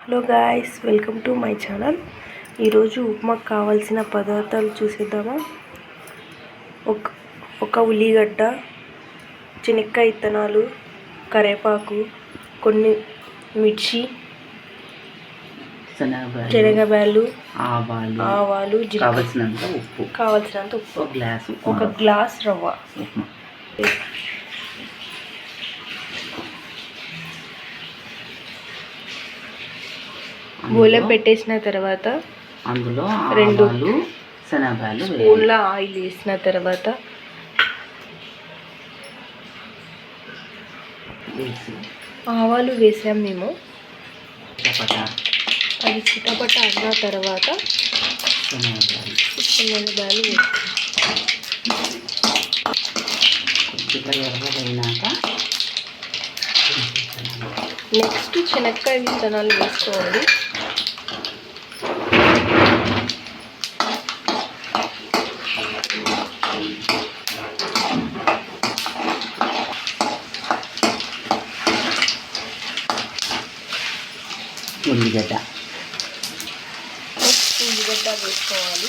Hello guys welcome to my channel. ఈరోజు ఉప్మాకు కావాల్సిన పదార్థాలు చూసేద్దామా? ఒక ఒక ఉల్లిగడ్డ చెనక్కాయ ఇత్తనాలు కరివేపాకు కొన్ని మిర్చి శనగబాయలు ఆవాలు ఆవాలు కావలసినంత ఉప్పు. కావాల్సినంత ఉప్పు. గ్లాసు ఒక గ్లాస్ రవ్వ ఉప్మా గోల పెట్టేసిన తర్వాత అందులో రెండు వేయాలి. స్పూన్ల ఆయిల్ వేసిన తర్వాత ఆవాలు వేసాం మేము. అది చిటపట అన్న తర్వాత వేసాం కొద్దిగా ఎర్రగైనాక నెక్స్ట్ శనక్కాయ విత్తనాలు వేసుకోవాలి. ఉల్లిగడ్డ. ఉల్లిగడ్డ వేసుకోవాలి.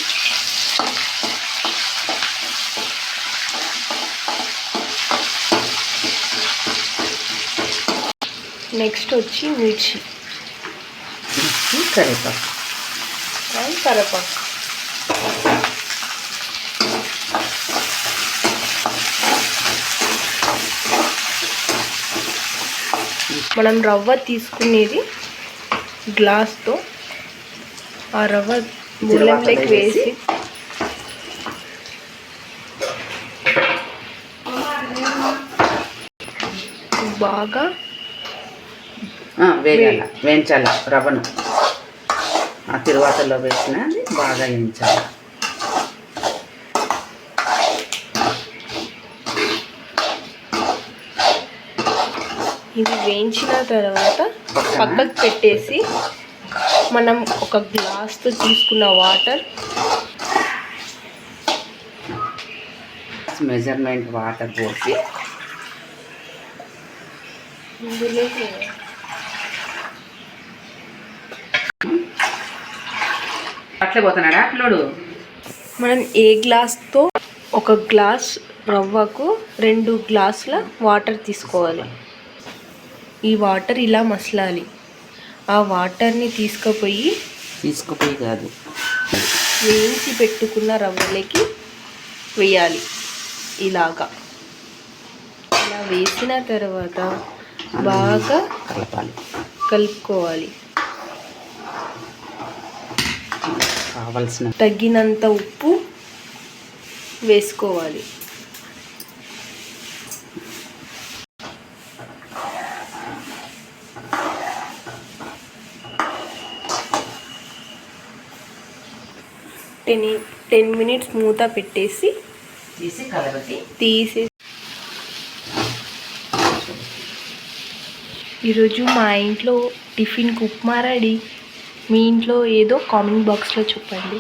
నెక్స్ట్ వచ్చి మిర్చి. మిర్చి కరివేపాకు. అండ్ కరివేపాకు. మనం రవ్వ తీసుకునేది గ్లాస్తో ఆ రవ్వ బుల్లెంలోకి వేసి బాగా వేయాల వేయించాల రవ్వను. ఆ తిరువాతలో వేసిన బాగా వేయించాలి. ఇది వేయించిన తర్వాత పక్కకు పెట్టేసి మనం ఒక గ్లాస్తో తీసుకున్న వాటర్. మెజర్మెంట్ వాటర్ పోసి అట్లే పోతున్నాడా పిల్లోడు మనం ఏ గ్లాస్తో? ఒక గ్లాస్ రవ్వకు రెండు గ్లాసుల వాటర్ తీసుకోవాలి. ఈ వాటర్ ఇలా మసలాలి. ఆ వాటర్ని తీసుకుపోయి తీసుకుపోయి కాదు. వేయించి పెట్టుకున్న రవ్వలకి వేయాలి. ఇలాగా. ఇలా వేసిన తర్వాత బాగా కలపాలి. కలుపుకోవాలి. కావలసిన తగినంత ఉప్పు వేసుకోవాలి. టెన్ టెన్ మినిట్స్ మూత పెట్టేసి తీసి కలబెట్టి తీసే ఈరోజు మా ఇంట్లో టిఫిన్కి ఉప్మా రెడీ. మీ ఇంట్లో ఏదో కామెంట్ బాక్స్లో చెప్పండి.